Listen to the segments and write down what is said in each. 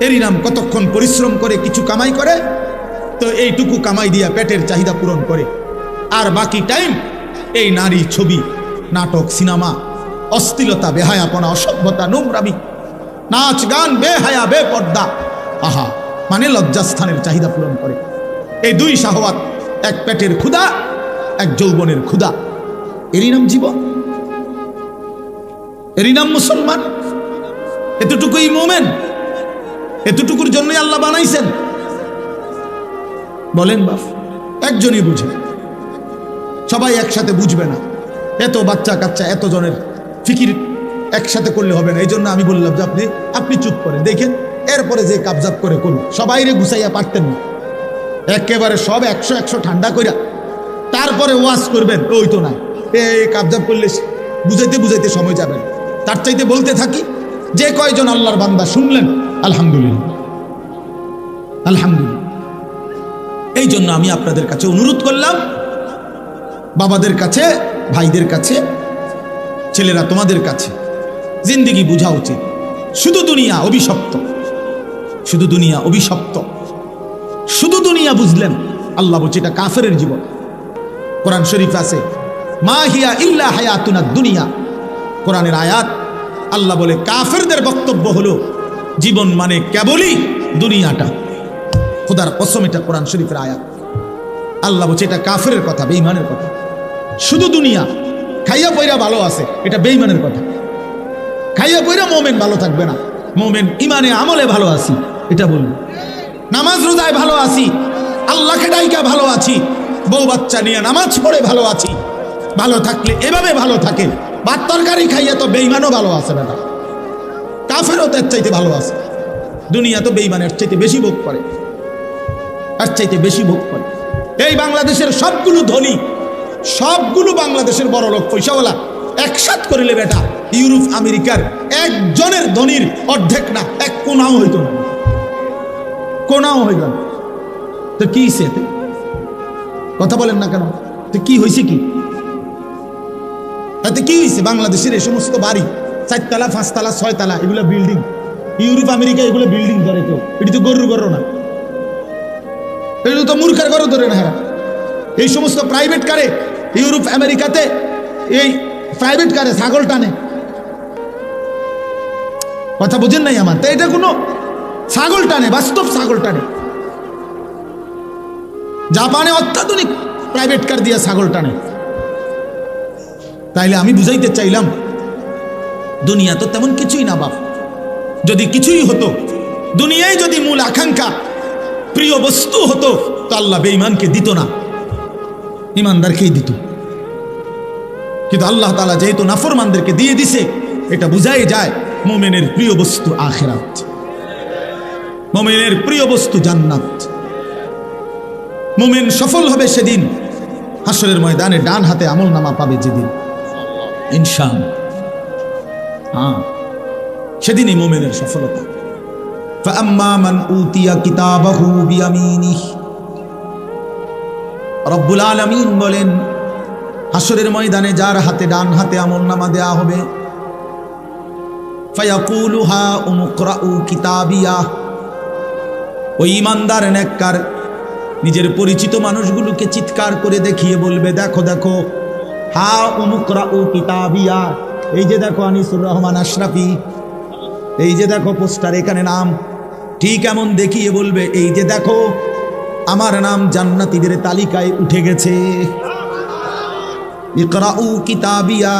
এরই নাম কতক্ষণ পরিশ্রম করে কিছু কামাই করে? তো এইটুকু কামাই দিয়া পেটের চাহিদা পূরণ করে। আর বাকি টাইম এই নারী ছবি, নাটক, সিনেমা অস্থিলতা বেহায়াপনা, অসভ্যতা, নোংরামি, নাচ গান, বেহায়া, বেপর্দা, আহা মানে লজ্জাস্থানের চাহিদা পূরণ করে। এই দুই শাহওয়াত, এক পেটের ক্ষুধা, এক যৌবনের ক্ষুধা। এরই নাম জীবন। এরই নাম মুসলমান। এতটুকুই মোমেন। এতটুকুর জন্যই আল্লাহ বানাইছেন। বলেন বাপ, একজনই বুঝে। সবাই একসাথে বুঝবে না। এত বাচ্চা কাচ্চা এত জনের ফিকির একসাথে করলে হবে না। এই জন্য আমি বললাম যে আপনি আপনি চুপ করেন। দেখেন, এরপরে যে কাবজাব করে করুন। সবাই রে গুছাইয়া পারতেন না। একেবারে সব একশো একশো ঠান্ডা কইরা তারপরে ওয়াশ করবেন, ওই তো নাই। এই কাবজাব করলে বুঝাইতে বুঝাইতে সময় যাবে না। তার চাইতে বলতে থাকি যে কয়জন আল্লাহর বান্দা শুনলেন? আলহামদুলিল্লাহ। আলহামদুলিল্লাহ। এই জন্য আমি আপনাদের কাছে অনুরোধ করলাম, বাবাদের কাছে, ভাইদের কাছে, ছেলেরা তোমাদের কাছে, জিন্দিগি বোঝা উচিত। শুধু দুনিয়া অভিশপ্ত। শুধু দুনিয়া অভিশপ্ত। শুধু দুনিয়া বুঝলেন আল্লাহ বলছে এটা কাফের জীবন। কোরআন শরীফ আছে, মা হিয়া ইল্লা হায়াতুনা দুনিয়া। কোরআনের আয়াত আল্লাহ বলে, কাফেরদের বক্তব্য হলো, জীবন মানে কেবলই দুনিয়াটা। খোদার কসম, এটা কোরআন শরীফের আয়াত। আল্লাহ বলছে, এটা কাফের কথা বেইমানের কথা। শুধু দুনিয়া, খাইয়া পয়রা ভালো আছে, এটা বেইমানের কথা। খাইয়া পয়রা মোমেন ভালো থাকবে না। মোমেন ইমানে আমলে ভালো আছি, এটা বলব। নামাজ রোজায় ভালো আছি, আল্লাহকে ডাইকা ভালো আছি, বউ বাচ্চা নিয়ে নামাজ পড়ে ভালো আছি। ভালো থাকলে এভাবে ভালো থাকে। ভাত তরকারি খাইয়া তো বেইমানও ভালো আছে বেটা। কাফেরও তার চাইতে ভালো আছে। দুনিয়া তো বেইমানের চাইতে বেশি ভোগ করে। তার চাইতে বেশি ভোগ করে। এই বাংলাদেশের সবগুলো ধনী, সবগুলো বাংলাদেশের বড় লোক, পয়সাওয়ালা, একসাথ করিলে বেটা, ইউরোপ, আমেরিকার একজনের ধনির অর্ধেক না, এক কোনাও হইত না। কোনাও হইত না। তো কি এতে? কথা বলেন না কেন? তো কি হয়েছে কি? তাতে কি হয়েছে বাংলাদেশের এই সমস্ত বাড়ি, চারতলা, পাঁচতলা, ছয়তলা, এগুলো বিল্ডিং ইউরোপ, আমেরিকা এগুলো বিল্ডিং করে কেউ এটি তো গরুর গরু না। এগুলো তো মূর্খের গরু ধরে না। এই সমস্ত প্রাইভেট কারে ইউরোপ, আমেরিকাতে, এই প্রাইভেট কারে ছাগল টানে। কথা বুঝেন নাই আমার? তাই এটা কোনো ছাগল টানে, বাস্তব ছাগল টানে। জাপানে অত্যাধুনিক প্রাইভেট কার দিয়ে ছাগল টানে। তাইলে আমি বুঝাইতে চাইলাম, দুনিয়া তো তেমন কিছুই না বাপ। যদি কিছুই হতো দুনিয়ায় যদি মূল আকাঙ্ক্ষা, প্রিয় বস্তু হতো, তো আল্লাহ বেঈমানকে দিত না ইমানদারকেই দিত। কিন্তু আল্লাহ তালা যেহেতু নাফরমানদেরকে দিয়ে দিছে, এটা বুঝাই যায় মোমেনের প্রিয় বস্তু আখেরাত। মোমেনের প্রিয় বস্তু জান্নাত। মোমেন সফল হবে সেদিন হাসরের ময়দানে ডান হাতে আমল নামা পাবে যেদিন। ইনসান হ্যাঁ। সেদিনই মোমেনের সফলতা। বলেন হাসরের ময়দানে যার হাতে ডান হাতে আমল নামা দেয়া হবে কিতাবিয়া। ওই ইমানদার নেককার, নিজের পরিচিত মানুষগুলোকে চিৎকার করে দেখিয়ে বলবে, দেখো দেখো হা উমুকরাউ কিতাবিয়া। এই যে দেখো আনিসুর রহমান আশরাফি, এই যে দেখো পোস্টার, এখানে নাম। ঠিক এমন দেখিয়ে বলবে, এই যে দেখো, আমার নাম জান্নাতীদের তালিকায় উঠে গেছে। ইকরাউ কিতাবিয়া,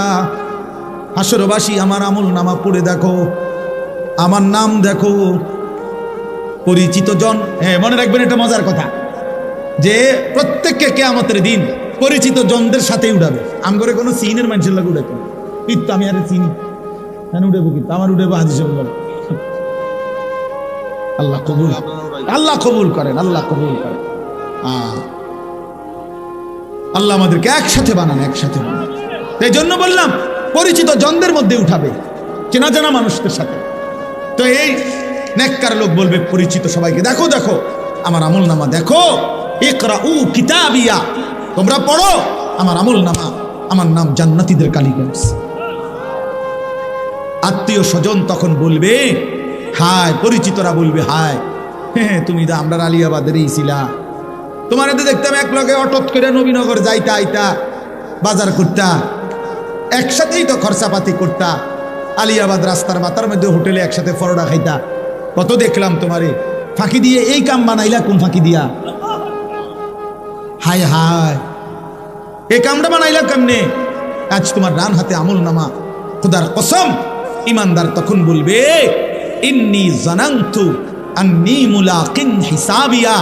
হাসরবাসী, আমার আমল নামা পড়ে দেখো। আমার নাম দেখো, পরিচিত জন হ্যাঁ মনে রাখবেন এটা মজার কথা। যে প্রত্যেককে কেয়ামতের দিন পরিচিত জনদের সাথে উঠাবে আমি করে কোনো সিনের মানুষের লাগে উঠাইতে কিন্তু আমি আরে চিনি। কেন উঠেবো কিন্তু আমার উঠেবো হাজি আল্লাহ কবুল। আল্লাহ কবুল করেন, আল্লাহ কবুল করেন। আল্লাহ আমাদেরকে একসাথে বানান একসাথে বানান। এই জন্য বললাম, পরিচিত জনদের মধ্যে উঠাবে চেনা জানা মানুষদের সাথে। তো এই নেককার লোক বলবে, পরিচিত সবাইকে, দেখো দেখো, আমার আমল নামা দেখো। ইকরা উ কিতাবিয়া। তোমরা পড়ো। আমার আমল নামা, আমার নাম জান্নাতীদের কালীগঞ্জ। আত্মীয় স্বজন তখন বলবে, হায়, পরিচিতরা বলবে, হায় হ্যাঁ তুমি তো আমরা আলিয়াবাদেরই ছিলা। তোমার এতে দেখতাম এক লগে অটত করে নবীনগর যাইতা, আইতা, বাজার করতা, একসাথেই তো খরচাপাতি করতা, আলিয়াবাদ রাস্তার মাথার মধ্যে হোটেলে একসাথে ফরোডা খাইতা। কত দেখলাম তোমারে, ফাঁকি দিয়ে এই কাম বানাইলা, কোন ফাঁকি দিয়া? হায় হায়। এই কামটা বানাইলা কেমনে? আজ তোমার ডান হাতে আমল নামা। খুদার কসম, ইমানদার তখন বলবে, ইন্নি জানান্তু আন্নি মুলাকিন হিসাবিয়া।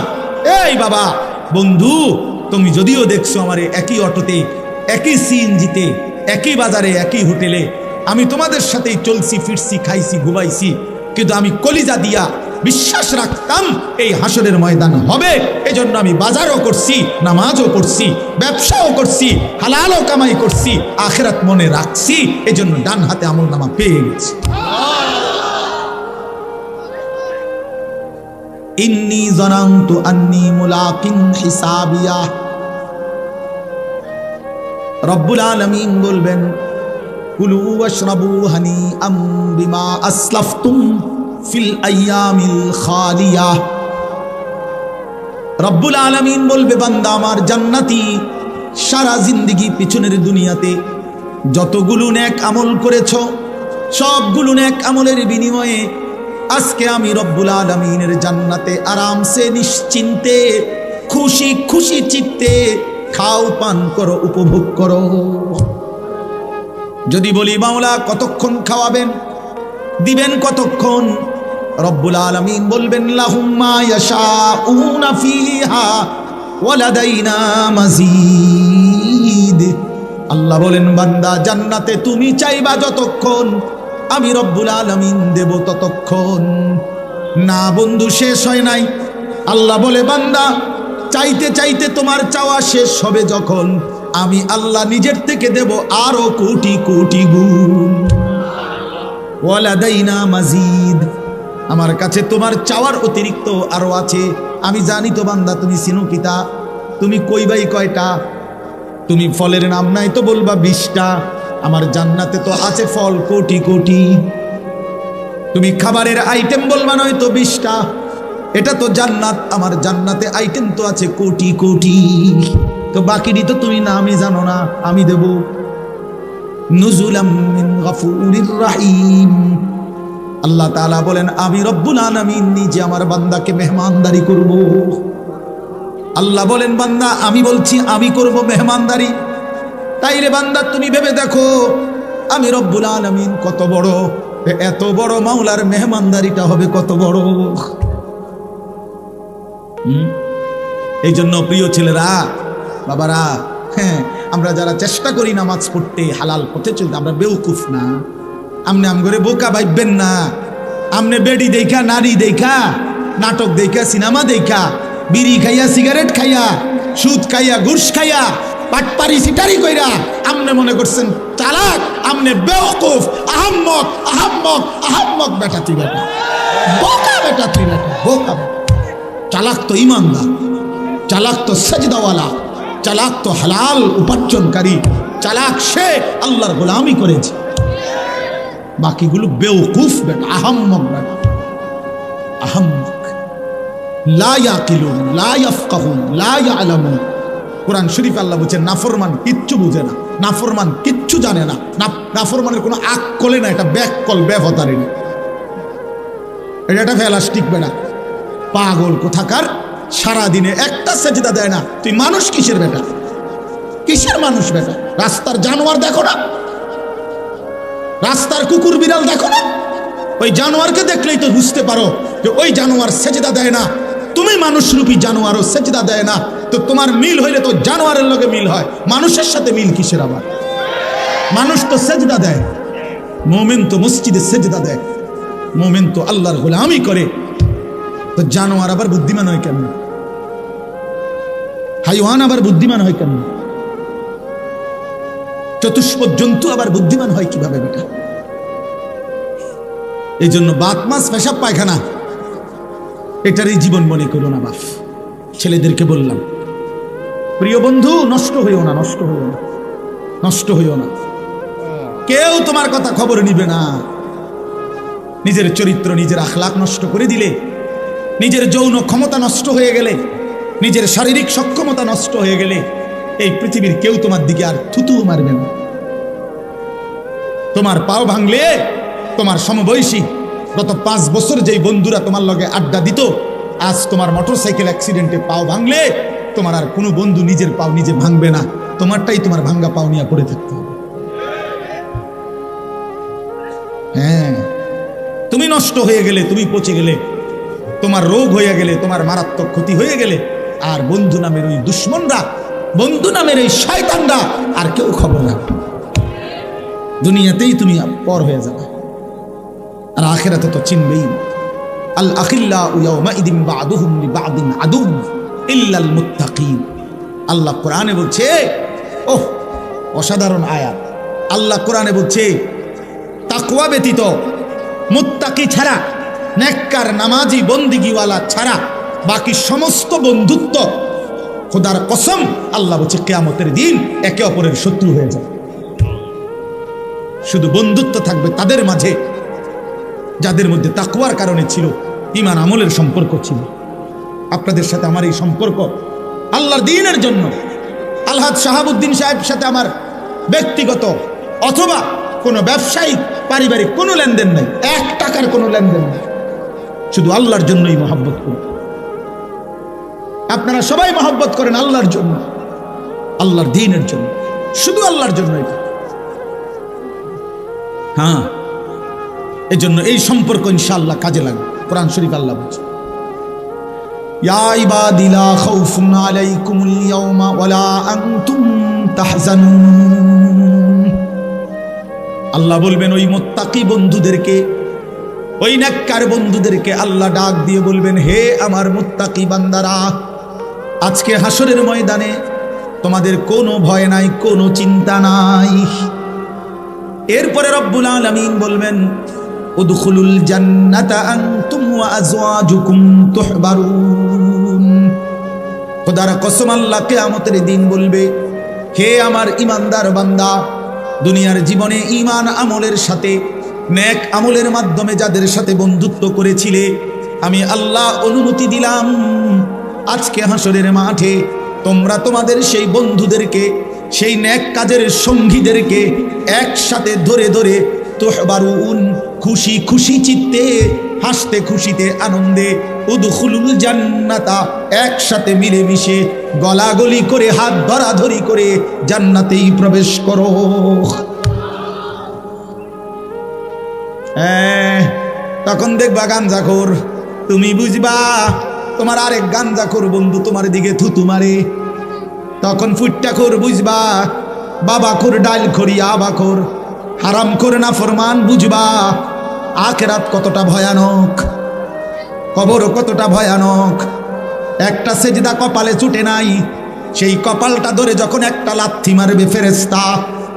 এই বাবা, বন্ধু, তুমি যদিও দেখছ আমার একই অটোতে, একই সিএনজিতে, একই বাজারে, একই হোটেলে, আমি তোমাদের সাথেই চলছি, ফিরছি, খাইছি, ঘুমাইছি, কিন্তু আমি কলিজা দিয়া বিশ্বাস রাখতাম এই হাসরের ময়দান হবে। এজন্য আমি বাজারও করছি, নামাজও করছি ব্যবসাও করছি, হালালও কামাই করছি, আখেরাত মনে রাখছি, এজন্য ডান হাতে আমল নামা পেয়ে গেছি। ইন্নি হিসাবিয়া। বলবেন, কুলু ওয়াশরাবু হানি আম বিমা আসলাফতুম। ফিল রব্বুল আলামিন বলবে, বান্দা, আমার জান্নাতি সারা জিন্দিগি পিছনের দুনিয়াতে যতগুলো নেক আমল করেছ, সবগুলো নেক আমলের বিনিময়ে আজকে আমি রব্বুল আলমিনের জান্নাতে আরামসে, নিশ্চিন্তে, খুশি খুশি চিত্তে খাও, পান করো, উপভোগ করো। যদি বলি, মাওলা, কতক্ষণ খাওয়াবেন? দিবেন কতক্ষণ? রব্বুল আলমিন বলবেন মাজিদ। আল্লাহ বলেন, বান্দা, জান্নাতে তুমি চাইবা যতক্ষণ, আমি রব্বুল আলমিন দেব ততক্ষণ। না, বন্ধু, শেষ হয় নাই। আল্লাহ বলে, বান্দা, চাইতে চাইতে তোমার চাওয়া শেষ হবে যখন আমি আল্লাহ নিজের থেকে দেব আরও কোটি কোটি গুণ। ওয়ালাদাইনা মাজিদ। আমার কাছে তোমার চাওয়ার অতিরিক্ত আরও আছে। আমি জানি তো বান্দা, তুমি সিনু কিতা তুমি কইবাই কয়টা? তুমি ফলের নাম নাই তো বলবা বিশটা। আমার জান্নাতে তো আছে ফল কোটি কোটি। তুমি খাবারের আইটেম বলবা নয় তো বিশটা। এটা তো জান্নাত, আমার জান্নাতে আইটেম তো আছে কোটি কোটি। তো বাকিটি তো তুমি নামই জানো না, আমি দেব। নুজুলাম রাহিম। আল্লাহ তাআলা বলেন, আমি রব্বুল আলামিন নিজে আমার বান্দাকে মেহমানদারি করব। আল্লাহ বলেন, বান্দা, আমি বলছি আমি করব মেহমানদারি। তাই রে বান্দা, তুমি ভেবে দেখো, আমি রব্বুল আলামিন কত বড় এত বড় মাওলার মেহমানদারিটা হবে কত বড়? এই জন্য প্রিয় ছেলেরা, বাবারা হ্যাঁ আমরা যারা চেষ্টা করি নামাজ পড়তে, হালাল পথে চলতে, আমরা বেউকুফ না। আমনে আম করে বোকা ভাববেন না। আমনে বেডি দেখা, নারী দেখা, নাটক দেখা, সিনেমা দেখা, বিড়ি খাইয়া, সিগারেট খাইয়া, সুদ খাইয়া, ঘুষ খাইয়া পাটপারি সিটারি কইরা আমনে মনে করছেন, চালাক, আমনে বেওকুফ, আহাম্মক আহাম্মক আহাম্মক বেটা তুই বেটা। বোকা বেটা তুই বেটা, বোকা। চালাক তো ইমানদার চালাক তো সজদাওয়ালা, চালাক তো হালাল উপার্জনকারী, চালাক সে আল্লাহর গোলামি করেছে। বাকিগুলো বেওকুফ বেটা, আহাম্মক বেটা। আহাম্মক। লা ইয়াকিলুন, লা ইয়াফকাহুন, লা ইয়ালামুন। কোরআন শরীফ আল্লাহ বলছেন নাফরমান কিচ্ছু বুঝে না, নাফরমান কিচ্ছু জানে না নাফরমানের কোনো আক কলে না, এটা ব্যাক কল ব্যবতারি না এটা একটা ফেলাস্টিক বেড়া পাগল কোথাকার সারা দিনে একটা সেজদা দেয় না। তুই মানুষ কিসের বেটা? কিসের মানুষ বেটা? রাস্তার জানোয়ার দেখো না। রাস্তার কুকুর বিড়াল দেখো না? ওই জানোয়ারকে দেখলেই তো বুঝতে পারো যে ওই জানোয়ার সেজদা দেয় না। তুমি মানুষরূপী জানোয়ারও সেজদা দেয় না। তো তোমার মিল হইলে তো জানোয়ারের লগে মিল হয়। মানুষের সাথে মিল কিসের আবার? মানুষ তো সেজদা দেয়। মোমেন তো মসজিদে সেজদা দেয়। মোমেন তো আল্লাহর গোলামি করে। তো জানোয়ার আবার বুদ্ধিমান হয় কেমন? হাইওয়ান আবার বুদ্ধিমান হয় কেমন? চতুষ্প জন্তু আবার বুদ্ধিমান হয় কীভাবে বেটা? এই জন্য বাত মাছ, পেশাব, পায়খানা, এটারই জীবন মনে করো না বাপ। ছেলেদেরকে বললাম, প্রিয় বন্ধু, নষ্ট হইও না, নষ্ট হইও না, নষ্ট হইও না। কেউ তোমার কথা খবর নিবে না। নিজের চরিত্র, নিজের আখলাক নষ্ট করে দিলে, নিজের যৌন ক্ষমতা নষ্ট হয়ে গেলে, নিজের শারীরিক সক্ষমতা নষ্ট হয়ে গেলে এই পৃথিবীর কেউ তোমার দিকে আর থুতু মারবে না। তোমার পাও ভাঙলে তোমার সমবয়সী গত পাঁচ বছর যেই বন্ধুরা তোমার লগে আড্ডা দিত, আজ তোমার মোটরসাইকেল অ্যাক্সিডেন্টে পাও ভাঙলে তোমার আর কোনো বন্ধু নিজের পাও নিজে ভাঙবে না। তোমারটাই তোমার ভাঙ্গা পাও নিয়ে পড়ে থাকতে হ্যাঁ তুমি নষ্ট হয়ে গেলে, তুমি পচে গেলে, তোমার রোগ হয়ে গেলে, তোমার মারাত্মক ক্ষতি হয়ে গেলে, আর বন্ধু নামের ওই দুশ্মনরা বন্ধু নামের এই শয়তানরা আর কেউ খবর না। দুনিয়াতেই তুমি পর হয়ে যাবে আর আখেরাতে তো চিনবেই। আল আখিল্লা ইয়াউমা ইদিন বাদুহুম লিবাদিন আদুম ইল্লাল মুত্তাকিন আল্লাহ কোরআনে বলছে, ওহ, অসাধারণ আয়াত আল্লাহ কোরআনে বলছে, তাকওয়া ব্যতীত মুত্তাকি ছাড়া, নেককার, নামাজি, বন্দিগিওয়ালা ছাড়া বাকি সমস্ত বন্ধুত্ব খোদার কসম, আল্লাহ বলছে, কেয়ামতের দিন একে অপরের শত্রু হয়ে যাবে। শুধু বন্ধুত্ব থাকবে তাদের মাঝে, যাদের মধ্যে তাকুয়ার কারণে ছিল ইমান আমলের সম্পর্ক ছিল। আপনাদের সাথে আমার এই সম্পর্ক, আল্লাহর দিনের জন্য। আলহাদ শাহাবুদ্দিন সাহেবের সাথে আমার ব্যক্তিগত অথবা কোনো ব্যবসায়িক পারিবারিক কোনো লেনদেন নেই, এক টাকার কোনো লেনদেন নেই। শুধু আল্লাহর জন্যই মহাব্বত করি। আপনারা সবাই মহব্বত করেন আল্লাহর জন্য। আল্লাহর দিনের জন্য। শুধু আল্লাহর জন্য হ্যাঁ। এই জন্য এই সম্পর্ক ইনশাআল্লাহ কাজে লাগবে। কোরআন শরীফ আল্লাহ বলছে। আল্লাহ বলবেন, ওই মোত্তাকি বন্ধুদেরকে, ওই নাক্কার বন্ধুদেরকে আল্লাহ ডাক দিয়ে বলবেন, হে আমার মুত্তাকি বান্দারা আজকে হাসরের ময়দানে তোমাদের কোনো ভয় নাই, কোনো চিন্তা নাই। এরপরে রব্বুল আলামিন বলবেন, উদখুলুল জান্নাতা আনতুম ওয়া আজওয়াজুকুম তুহবারুন। খোদার কসম আল্লাহ কিয়ামতের দিন বলবে, হে আমার ইমানদার বান্দা, দুনিয়ার জীবনে ঈমান আমলের সাথে, নেক আমলের মাধ্যমে যাদের সাথে বন্ধুত্ব করেছিলে, আমি আল্লাহ অনুমতি দিলাম। আজকে হাসরের মাঠে তোমরা তোমাদের সেই বন্ধুদেরকে সেই ন্যাক কাজের সঙ্গীদেরকে একসাথে ধরে ধরে তোহবারুন খুশি খুশি চিত্তে হাসতে খুশিতে আনন্দে উদখুলুল জান্নাতা একসাথে মিলেমিশে গলাগলি করে হাত ধরাধরি করে জান্নাতেই প্রবেশ করো। হ্যাঁ, তখন দেখবা গাঞ্জাখোর তুমি বুঝবা তোমার আরেক গাঞ্জাখোর বন্ধু, তোমার দিকে থুতু মারে। তখন ফুটটা খোর বুঝবা, বাবা খোর ডাল আবা খোর হারাম করে না ফরমান বুঝবা, আখেরাত কতটা ভয়ানক কবরও কতটা ভয়ানক। একটা সেজদা কপালে ছুটে নাই, সেই কপালটা ধরে যখন একটা লাথি মারবে ফেরেস্তা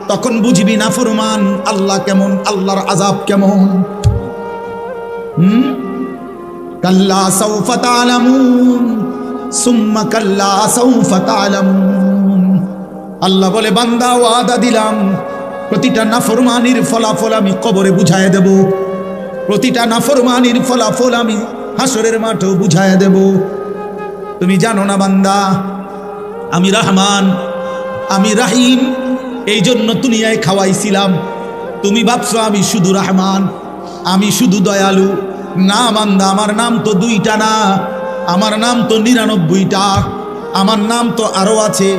তখন বুঝবি না ফরমান, আল্লাহ কেমন, আল্লাহর আজাব কেমন। হুম? কাল্লা সৌফা তালামুন সুম্মা কাল্লা সৌফা তালামুন আল্লাহ বলে, বান্দা, ওয়াদা দিলাম, প্রতিটা নাফরমানির ফলাফল আমি কবরে বুঝায় দেব। প্রতিটা নাফরমানির ফলাফল আমি হাসরের মাঠেও বুঝায় দেব। তুমি জানো না বান্দা, আমি রহমান, আমি রাহিম, এই জন্য দুনিয়ায় খাওয়াইছিলাম। তুমি ভাবছ আমি শুধু রহমান, আমি শুধু দয়ালু। না বান্দা, আমার নাম তো দুইটা না, আমার নাম তো নিরানব্বইটা, আমার নাম তো আরও আছে,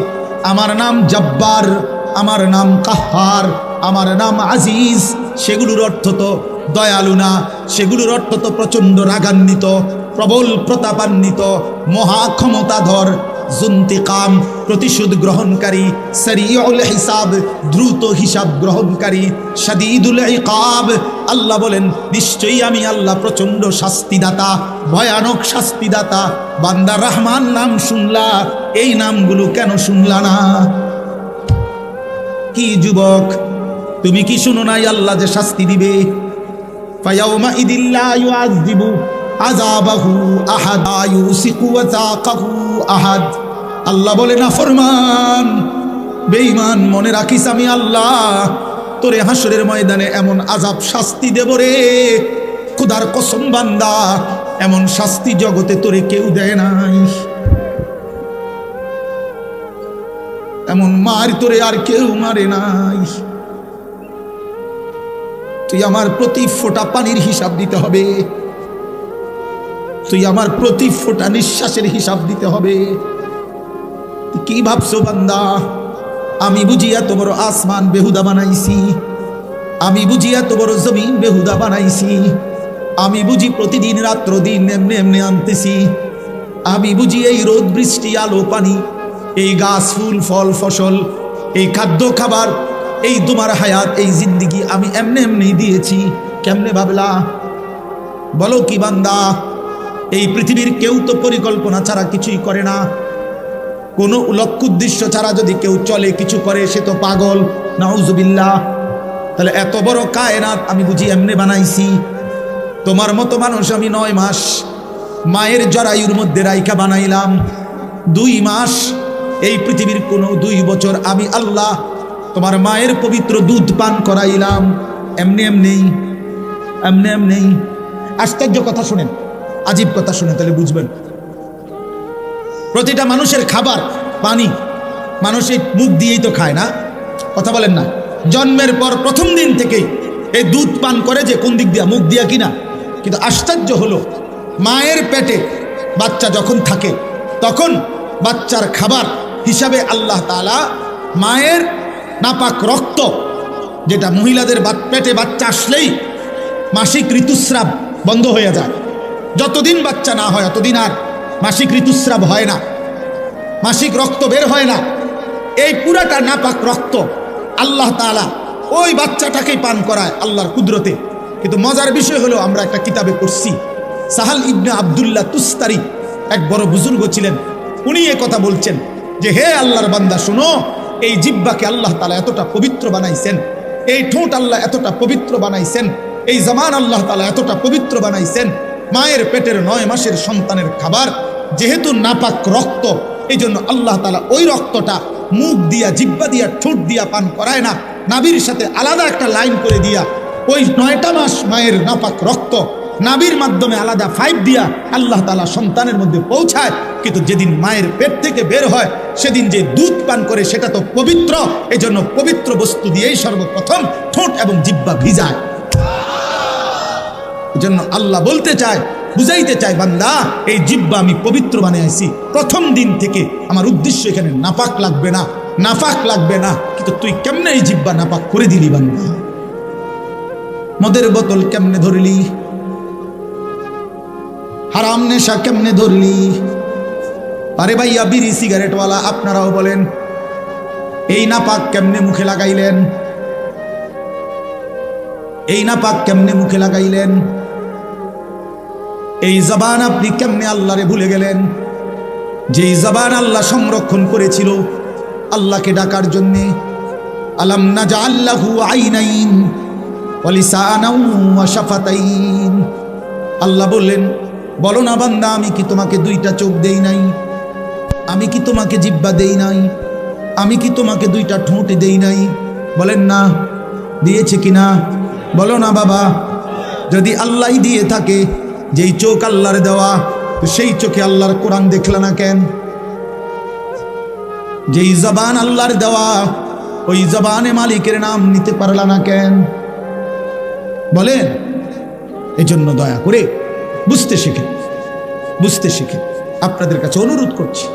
আমার নাম জব্বার, আমার নাম কাহার, আমার নাম আজিজ, সেগুলোর অর্থ তো দয়ালু না, সেগুলোর অর্থ তো প্রচণ্ড রাগান্বিত, প্রবল প্রতাপান্বিত, মহা ক্ষমতাধর জুন্তিকাম, প্রতিশোধ গ্রহণকারী সরিউল হিসাব, দ্রুত হিসাব গ্রহণকারী, শাদীদুল ইকাব। আল্লাহ বলেন, নিশ্চয়ই আমি আল্লাহ প্রচণ্ড শাস্তিদাতা, ভয়ানক শাস্তিদাতা। বান্দা রহমান নাম শুনলা, এই নামগুলো কেন শুনলা না? কি যুবক, তুমি কি শুনো নাই আল্লাহ যে শাস্তি দিবে? ফায়াউমা ইদিল্লা ইউআযিবু আযাবাহু আহাদ ইউসিকু ওয়াসাকাহু আহাদ। আল্লাহ বলে, না ফরমান, বেঈমান মনে রাখিস আমি আল্লাহ। তোরে হাসরের ময়দানে এমন আজাব শাস্তি দেব রে। খুদার কসম বান্দা, এমন শাস্তি জগতে তোরে কেউ দেয় নাই। এমন মার তোরে আর কেউ মারে নাই। তুই আমার প্রতি ফোঁটা পানির হিসাব দিতে হবে। তুই আমার প্রতি ফোঁটা নিঃশ্বাসের হিসাব দিতে হবে। কি ভাবছ বান্দা? আমি বুঝি এত বড় আসমান বেহুদা বানাইছি। আমি বুঝি এত বড় জমিন বেহুদা বানাইছি। আমি বুঝি প্রতিদিন, রাত্র দিন, এমনি এমনি আনতেছি। আমি বুঝি এই রোদ, বৃষ্টি, আলো, পানি, এই গাছ, ফুল, ফল, ফসল, এই খাদ্য, খাবার, এই তোমার হায়াত, এই জিন্দিগি আমি এমনি এমনি দিয়েছি। কেমনে ভাবলা? বলো কি বান্দা? এই পৃথিবীর কেউ তো পরিকল্পনা ছাড়া কিছুই করে না। কোনো লক্ষ্য উদ্দেশ্য ছাড়া যদি কেউ চলে, কিছু করে, সে তো পাগল। নাউজুবিল্লাহ। তাহলে এত বড় কায়নাত আমি বুঝি এমনি বানাইছি। তোমার মতো মানুষ আমি নয় মাস মায়ের জরায়ুর মধ্যে রাইখা বানাইলাম। দুই মাস এই পৃথিবীর কোনো দুই বছর আমি আল্লাহ তোমার মায়ের পবিত্র দুধ পান করাইলাম। এমনি এমনি এমনি এমনি আশ্চর্য কথা শুনেন। আজীব কথা শুনে তাহলে বুঝবেন। প্রতিটা মানুষের খাবার, পানি মানুষ মুখ দিয়েই তো খায় না। কথা বলেন না। জন্মের পর প্রথম দিন থেকেই এই দুধ পান করে যে কোন দিক দিয়া, মুখ দিয়া কিনা। কিন্তু আশ্চর্য হলো, মায়ের পেটে বাচ্চা যখন থাকে, তখন বাচ্চার খাবার হিসাবে আল্লাহ তাআলা মায়ের নাপাক রক্ত, যেটা মহিলাদের পেটে বাচ্চা আসলেই মাসিক ঋতুস্রাব বন্ধ হয়ে যায়। যতদিন বাচ্চা না হয় ততদিন আর মাসিক ঋতুস্রাব হয় না, মাসিক রক্ত বের হয় না। এই পুরাটা নাপাক রক্ত আল্লাহ তাআলা ওই বাচ্চাটাকেই পান করায় আল্লাহর কুদরতে। কিন্তু মজার বিষয় হলো, আমরা একটা কিতাবে পড়ছি, সাহাল ইবনে আবদুল্লাহ তুস্তারি এক বড় বুজুর্গ ছিলেন, উনি এ কথা বলছেন যে, হে আল্লাহর বান্দা, শোনো, এই জিব্বাকে আল্লাহ তালা এতটা পবিত্র বানাইছেন, এই ঠোঁট আল্লাহ এতটা পবিত্র বানাইছেন, এই জমান আল্লাহ তালা এতটা পবিত্র বানাইছেন মায়ের পেটের নয় মাসের সন্তানের খাবার, যেহেতু নাপাক রক্ত এই জন্য আল্লাহ তালা ওই রক্তটা মুখ দিয়া জিব্বা দিয়া, ঠোঁট দিয়া পান করায় না। নাবির সাথে আলাদা একটা লাইন করে দিয়া, ওই নয়টা মাস মায়ের নাপাক রক্ত নাবির মাধ্যমে আলাদা ফাইভ দিয়া আল্লাহ তালা সন্তানের মধ্যে পৌঁছায়। কিন্তু যেদিন মায়ের পেট থেকে বের হয়, সেদিন যে দুধ পান করে, সেটা তো পবিত্র। এই জন্য পবিত্র বস্তু দিয়েই সর্বপ্রথম ঠোঁট এবং জিব্বা ভিজায়। জন্য আল্লাহ বলতে চায়, বুঝাইতে চায়, বান্দা, এই জিব্বা আমি পবিত্র বানিয়েছি প্রথম দিন থেকে আমার উদ্দেশ্য এখানে নাপাক লাগবে না, নাপাক লাগবে না। কিন্তু তুই কেমনে এই জিব্বা নাপাক করে দিলি, বান্দা? মদের বোতল কেমনে ধরলি? হারাম নেশা কেমনে ধরলি? আরে ভাইয়া, বিড়ি সিগারেটওয়ালা, আপনারাও বলেন, এই নাপাক কেমনে মুখে লাগাইলেন? এই নাপাক কেমনে মুখে লাগাইলেন? এই জবান আপনি কেমনে আল্লাহরে ভুলে গেলেন? যেই জবান আল্লাহ সংরক্ষণ করেছিল, আল্লাহকে ডাকার জন্যে, আলাম না আল্লাহু আইনাইন আল্লাহ বললেন, বলো না বান্দা, আমি কি তোমাকে দুইটা চোখ দেই নাই? আমি কি তোমাকে জিব্বা দেই নাই? আমি কি তোমাকে দুইটা ঠোঁট দেই নাই? বলেন না, দিয়েছে কিনা? বলো না বাবা, যদি আল্লাহ দিয়ে থাকে যেই চোখ আল্লাহর দেওয়া, তো সেই চোখে আল্লাহর কোরআন দেখলে না কেন? যেই জবান আল্লাহর দেওয়া, ওই জবানে মালিকের নাম নিতে পারলা না কেন? বলেন, এজন্য দয়া করে বুঝতে শিখে বুঝতে শিখে আপনাদের কাছে অনুরোধ করছি।